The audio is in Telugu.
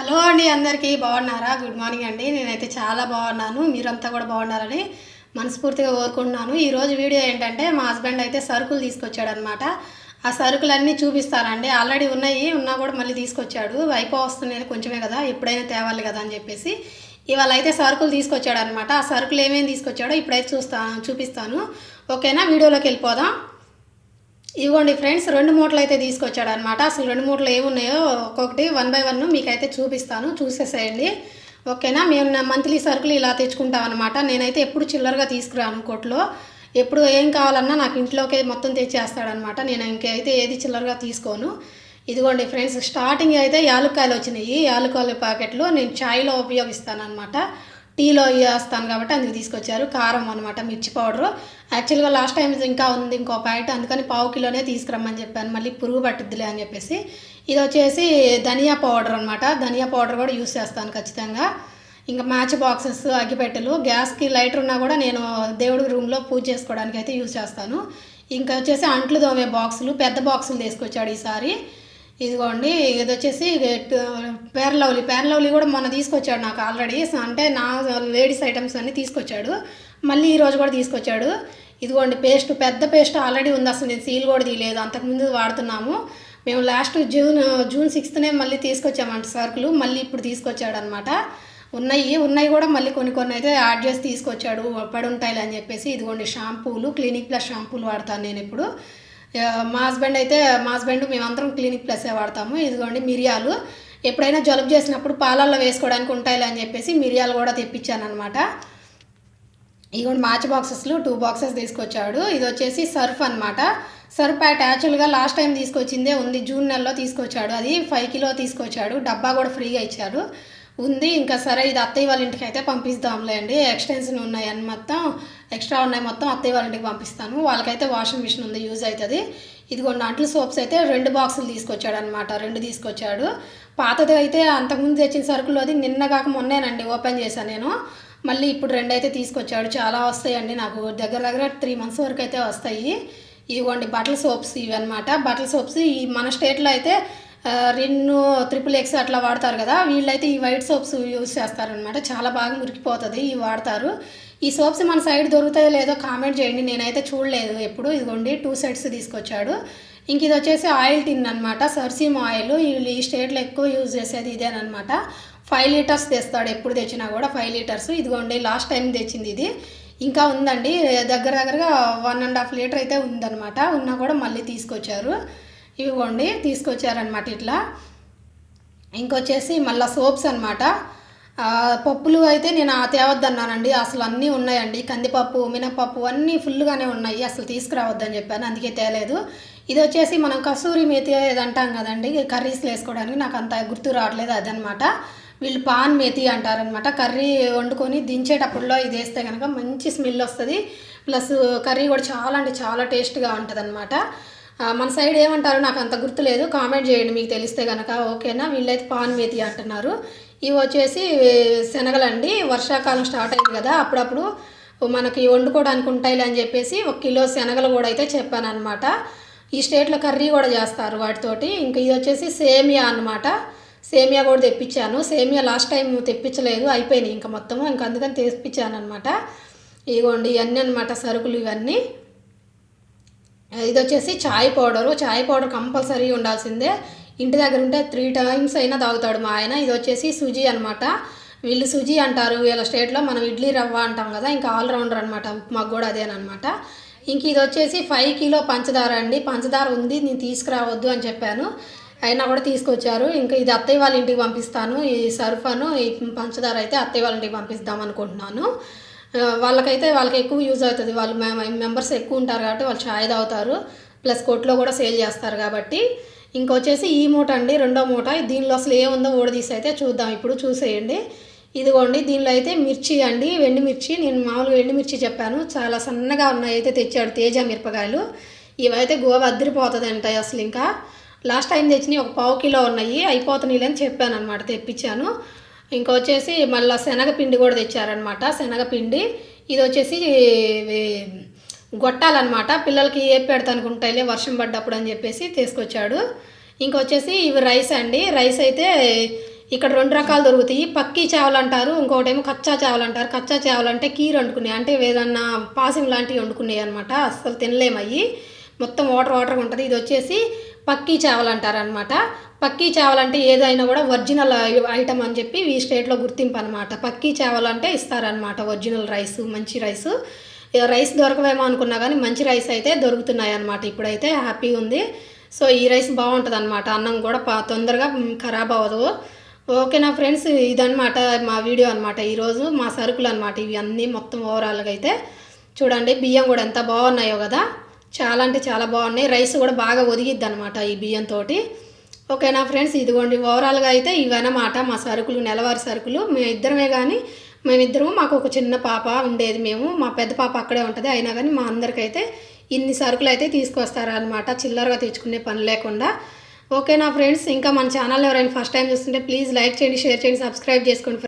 హలో అండి అందరికీ బాగున్నారా? గుడ్ మార్నింగ్ అండి. నేనైతే చాలా బాగున్నాను. మీరంతా కూడా బాగున్నారని మనస్ఫూర్తిగా కోరుకుంటున్నాను. ఈరోజు వీడియో ఏంటంటే మా హస్బెండ్ అయితే సరుకులు తీసుకొచ్చాడు అనమాట ఆ సరుకులన్నీ చూపిస్తానండి. ఆల్రెడీ ఉన్నాయి ఉన్నా కూడా మళ్ళీ తీసుకొచ్చాడు. అయిపో వస్తున్నాయి కొంచెమే కదా ఎప్పుడైనా తేవాలి కదా అని చెప్పేసి. ఇవాళ అయితే సరుకులు తీసుకొచ్చాడు అనమాట ఆ సరుకులు ఏమేమి తీసుకొచ్చాడో ఇప్పుడైతే చూస్తా చూపిస్తాను. ఓకేనా? వీడియోలోకి వెళ్ళిపోదాం. ఇవ్వండి ఫ్రెండ్స్ రెండు మూటలు అయితే తీసుకొచ్చాడు అనమాట అసలు రెండు మూటలు ఏమున్నాయో ఒక్కొక్కటి వన్ బై వన్ మీకైతే చూపిస్తాను చూసేసేయండి. ఓకేనా? మేము మంత్లీ సరుకులు ఇలా తెచ్చుకుంటాం అనమాట నేనైతే ఎప్పుడు చిల్లరగా తీసుకురాను కొట్లో. ఎప్పుడు ఏం కావాలన్నా నాకు ఇంట్లోకే మొత్తం తెచ్చేస్తాడనమాట. నేను ఇంకైతే ఏది చిల్లరగా తీసుకోను. ఇదిగోండి ఫ్రెండ్స్ స్టార్టింగ్ అయితే యాలుక్కాయలు వచ్చినాయి. యాలుక్కాయల ప్యాకెట్లు నేను చాయ్లో ఉపయోగిస్తాను అనమాట టీలో వేస్తాను కాబట్టి అందుకు తీసుకొచ్చారు. కారం అనమాట మిర్చి పౌడరు. యాక్చువల్గా లాస్ట్ టైం ఇంకా ఉంది ఇంకో ప్యాకెట్ అందుకని పావు కిలోనే తీసుకురమ్మని చెప్పాను. మళ్ళీ పురుగు పట్టుద్దిలే అని చెప్పేసి. ఇది వచ్చేసి ధనియా పౌడర్ అనమాట ధనియా పౌడర్ కూడా యూస్ చేస్తాను ఖచ్చితంగా. ఇంకా మ్యాచ్ బాక్సెస్ అగ్గిపెట్టెలు గ్యాస్కి లైటర్ ఉన్నా కూడా నేను దేవుడి రూమ్లో పూజ చేసుకోవడానికి అయితే యూజ్ చేస్తాను. ఇంకా వచ్చేసి అంట్లు దోమే బాక్సులు పెద్ద బాక్సులు తీసుకొచ్చాడు ఈసారి. ఇదిగోండి ఇది వచ్చేసి పేర్లవ్లీ పేర్లవ్లీ కూడా మొన్న తీసుకొచ్చాడు నాకు ఆల్రెడీ. అంటే నా లేడీస్ ఐటమ్స్ అన్నీ తీసుకొచ్చాడు. మళ్ళీ ఈరోజు కూడా తీసుకొచ్చాడు. ఇదిగోండి పేస్ట్ పెద్ద పేస్ట్ ఆల్రెడీ ఉంది అసలు నేను సీల్ కూడా తీయలేదు. అంతకుముందు వాడుతున్నాము. మేము లాస్ట్ జూన్ జూన్ సిక్స్త్నే మళ్ళీ తీసుకొచ్చామంట సరుకులు. మళ్ళీ ఇప్పుడు తీసుకొచ్చాడు అనమాట ఉన్నాయి ఉన్నాయి కూడా మళ్ళీ కొన్ని కొన్ని అయితే యాడ్ చేసి తీసుకొచ్చాడు. పడి ఉంటాయి అని చెప్పేసి. ఇదిగోండి షాంపూలు క్లినిక్ ప్లస్ షాంపూలు వాడతాను నేను ఇప్పుడు. మా హస్బెండ్ అయితే మా హస్బెండ్ మేమందరం క్లినిక్ ప్లస్సే వాడతాము. ఇదిగోండి మిరియాలు. ఎప్పుడైనా జలుబు చేసినప్పుడు పాలల్లో వేసుకోవడానికి ఉంటాయి అని చెప్పేసి మిరియాలు కూడా తెప్పించాను అనమాట ఇదిగోండి మ్యాచ్ బాక్సెస్లు టూ బాక్సెస్ తీసుకొచ్చాడు. ఇది వచ్చేసి సర్ఫ్ అనమాట సర్ఫ్ ప్యాట్ యాక్చువల్గా లాస్ట్ టైం తీసుకొచ్చిందే ఉంది. జూన్ నెలలో తీసుకొచ్చాడు. అది ఫైవ్ కిలో తీసుకొచ్చాడు. డబ్బా కూడా ఫ్రీగా ఇచ్చాడు ఉంది. ఇంకా సరే ఇది అత్తయ్య వాళ్ళ ఇంటికి అయితే పంపిస్తాంలే అండి. ఎక్స్టెన్షన్ ఉన్నాయి మొత్తం. ఎక్స్ట్రా ఉన్నాయి మొత్తం అత్తయ్య వాళ్ళ ఇంటికి పంపిస్తాను. వాళ్ళకైతే వాషింగ్ మిషన్ ఉంది యూజ్ అవుతుంది ఇదిగోండి అంట్ల సోప్స్ అయితే రెండు బాక్సులు తీసుకొచ్చాడు అనమాట రెండు తీసుకొచ్చాడు. పాతది అయితే అంతకుముందు తెచ్చిన సరుకులోది నిన్న కాక మొన్నేనండి ఓపెన్ చేశాను నేను. మళ్ళీ ఇప్పుడు రెండు అయితే తీసుకొచ్చాడు. చాలా వస్తాయండి నాకు. దగ్గర దగ్గర త్రీ మంత్స్ వరకు అయితే వస్తాయి. ఇదిగోండి బట్టల సోప్స్ ఇవి అనమాట బట్టల సోప్స్ ఈ మన స్టేట్లో అయితే రిన్ను త్రిపుల్ ఎక్స్ అట్లా వాడతారు కదా వీళ్ళైతే ఈ వైట్ సోప్స్ యూజ్ చేస్తారనమాట చాలా బాగా మురికిపోతుంది ఇవి వాడతారు. ఈ సోప్స్ మన సైడ్ దొరుకుతాయో లేదో కామెంట్ చేయండి. నేనైతే చూడలేదు ఎప్పుడు. ఇదిగోండి టూ సెట్స్ తీసుకొచ్చాడు. ఇంక ఇది వచ్చేసి ఆయిల్ టిన్ అనమాట సర్సీమ్ ఆయిల్ వీళ్ళు ఈ స్టేట్లో ఎక్కువ యూజ్ చేసేది ఇదేనమాట ఫైవ్ లీటర్స్ తెస్తాడు ఎప్పుడు తెచ్చినా కూడా ఫైవ్ లీటర్స్. ఇదిగోండి లాస్ట్ టైం తెచ్చింది ఇది. ఇంకా ఉందండి దగ్గర దగ్గరగా వన్ అండ్ హాఫ్ లీటర్ అయితే ఉందన్నమాట. ఉన్నా కూడా మళ్ళీ తీసుకొచ్చారు. ఇవ్వండి తీసుకొచ్చారనమాట ఇట్లా. ఇంకొచ్చేసి మళ్ళీ సోప్స్ అనమాట పప్పులు అయితే నేను తేవద్దన్నానండి అసలు అన్నీ ఉన్నాయండి. కందిపప్పు మినపప్పు అన్నీ ఫుల్గానే ఉన్నాయి అసలు తీసుకురావద్దని చెప్పాను అందుకే తేలేదు. ఇది వచ్చేసి మనం కసూరి మేతి ఏది అంటాం కదండి కర్రీస్లో వేసుకోవడానికి నాకు అంత గుర్తు రావట్లేదు అదనమాట వీళ్ళు పాన్ మేతి అంటారనమాట కర్రీ వండుకొని దించేటప్పుడులో ఇది వేస్తే కనుక మంచి స్మెల్ వస్తుంది. ప్లస్ కర్రీ కూడా చాలా అంటే చాలా టేస్ట్గా ఉంటుంది మన సైడ్ ఏమంటారో నాకు అంత గుర్తులేదు కామెంట్ చేయండి మీకు తెలిస్తే కనుక ఓకేనా? వీళ్ళైతే పాన్ మేతి అంటున్నారు. ఇవి వచ్చేసి శనగలండి. వర్షాకాలం స్టార్ట్ అయింది కదా అప్పుడప్పుడు మనకి వండుకోవడానికి ఉంటాయిలే అని చెప్పేసి ఒక కిలో శనగలు కూడా అయితే చెప్పాను అనమాట ఈ స్టేట్లో కర్రీ కూడా చేస్తారు వాటితోటి. ఇంకా ఇది వచ్చేసి సేమియా అన్నమాట. సేమియా కూడా తెప్పించాను. సేమియా లాస్ట్ టైం తెప్పించలేదు అయిపోయినాయి ఇంకా మొత్తము. ఇంకా అందుకని తెప్పించాను అనమాట ఇదిగోండి ఇవన్నీ అనమాట సరుకులు ఇవన్నీ. ఇది వచ్చేసి చాయ్ పౌడరు. చాయ్ పౌడర్ కంపల్సరీ ఉండాల్సిందే. ఇంటి దగ్గర ఉంటే త్రీ టైమ్స్ అయినా తాగుతాడు మా ఆయన. ఇది వచ్చేసి సుజీ అనమాట వీళ్ళు సుజీ అంటారు. వీళ్ళ స్టేట్లో మనం ఇడ్లీ రవ్వ అంటాం కదా ఇంకా ఆల్రౌండర్ అనమాట మాకు కూడా అదేనమాట ఇంక ఇది వచ్చేసి ఫైవ్ కిలో పంచదార అండి. పంచదార ఉంది నేను తీసుకురావద్దు అని చెప్పాను. అయినా కూడా తీసుకొచ్చారు. ఇంకా ఇది అత్తయ్య వాళ్ళ ఇంటికి పంపిస్తాను. ఈ సర్ఫను ఈ పంచదార అయితే అత్తయ్య వాళ్ళ ఇంటికి పంపిస్తాం అనుకుంటున్నాను. వాళ్ళకైతే వాళ్ళకి ఎక్కువ యూజ్ అవుతుంది. వాళ్ళు మెంబర్స్ ఎక్కువ ఉంటారు కాబట్టి వాళ్ళు ఛాయ్ తాగుతారు. ప్లస్ కొట్లో కూడా సేల్ చేస్తారు కాబట్టి. ఇంకొచ్చేసి ఈ మూట అండి రెండో మూట. దీనిలో అసలు ఏముందో ఓడదీసి అయితే చూద్దాం. ఇప్పుడు చూసేయండి. ఇదిగోండి దీనిలో అయితే మిర్చి అండి వెండి మిర్చి. నేను మామూలుగా ఎండు మిర్చి చెప్పాను. చాలా సన్నగా ఉన్నాయి అయితే తెచ్చాడు తేజ మిరపకాయలు. ఇవైతే గోవ అద్దరిపోతుంది అంటాయి అసలు ఇంకా. లాస్ట్ టైం తెచ్చినవి ఒక పావు కిలో ఉన్నాయి. అయిపోతున్నాయి అని చెప్పాను అనమాట తెప్పించాను. ఇంకా వచ్చేసి మళ్ళీ శనగపిండి కూడా తెచ్చారనమాట శనగపిండి ఇది వచ్చేసి గొట్టాలన్నమాట. పిల్లలకి ఏ పెడతానికి ఉంటాయిలే వర్షం పడ్డప్పుడు అని చెప్పేసి తీసుకొచ్చాడు. ఇంకొచ్చేసి ఇవి రైస్ అండి. రైస్ అయితే ఇక్కడ రెండు రకాలు దొరుకుతాయి. పక్కీ చేపలు అంటారు ఇంకోటేమో కచ్చా చేపలు అంటారు. కచ్చా చేపలు అంటే కీర వండుకునే అంటే ఏదన్నా పాసం లాంటివి వండుకునేవి అనమాట అస్సలు తినలేమయ్యి. మొత్తం వాటర్ వాటర్గా ఉంటుంది. ఇది వచ్చేసి పక్కీ చేపలు అంటారనమాట పక్కీ చేపలు అంటే ఏదైనా కూడా ఒరిజినల్ ఐటమ్ అని చెప్పి ఈ స్టేట్లో గుర్తింపు అనమాట పక్కీ చేపలు అంటే ఇస్తారనమాట ఒరిజినల్ రైస్ మంచి రైస్. రైస్ దొరకవేమో అనుకున్నా కానీ మంచి రైస్ అయితే దొరుకుతున్నాయి అనమాట ఇప్పుడైతే హ్యాపీగా ఉంది. సో ఈ రైస్ బాగుంటుంది అనమాట అన్నం కూడా పా- తొందరగా ఖరాబ్ అవ్వదు. ఓకే నా ఫ్రెండ్స్ ఇదనమాట మా వీడియో అనమాట ఈరోజు మా సరుకులు అనమాట ఇవి అన్నీ మొత్తం ఓవరాల్గా అయితే చూడండి. బియ్యం కూడా ఎంత బాగున్నాయో కదా. చాలా అంటే చాలా బాగున్నాయి. రైస్ కూడా బాగా ఒదిగిద్ది అనమాట ఈ బియ్యంతో ఓకేనా ఫ్రెండ్స్? ఇదిగోండి ఓవరాల్గా అయితే ఇవన్నమాట. మా సరుకులు నెలవారి సరుకులు. మేము ఇద్దరమే కానీ మేమిద్దరము మాకు ఒక చిన్న పాప ఉండేది మేము. మా పెద్ద పాప అక్కడే ఉంటుంది. అయినా కానీ మా అందరికైతే ఇన్ని సరుకులు అయితే తీసుకొస్తారనమాట చిల్లరగా తెచ్చుకునే పని లేకుండా. ఓకేనా ఫ్రెండ్స్? ఇంకా మన ఛానల్ ఎవరైనా ఫస్ట్ టైం చూస్తుంటే ప్లీజ్ లైక్ చేయండి షేర్ చేయండి సబ్స్క్రైబ్ చేసుకోండి.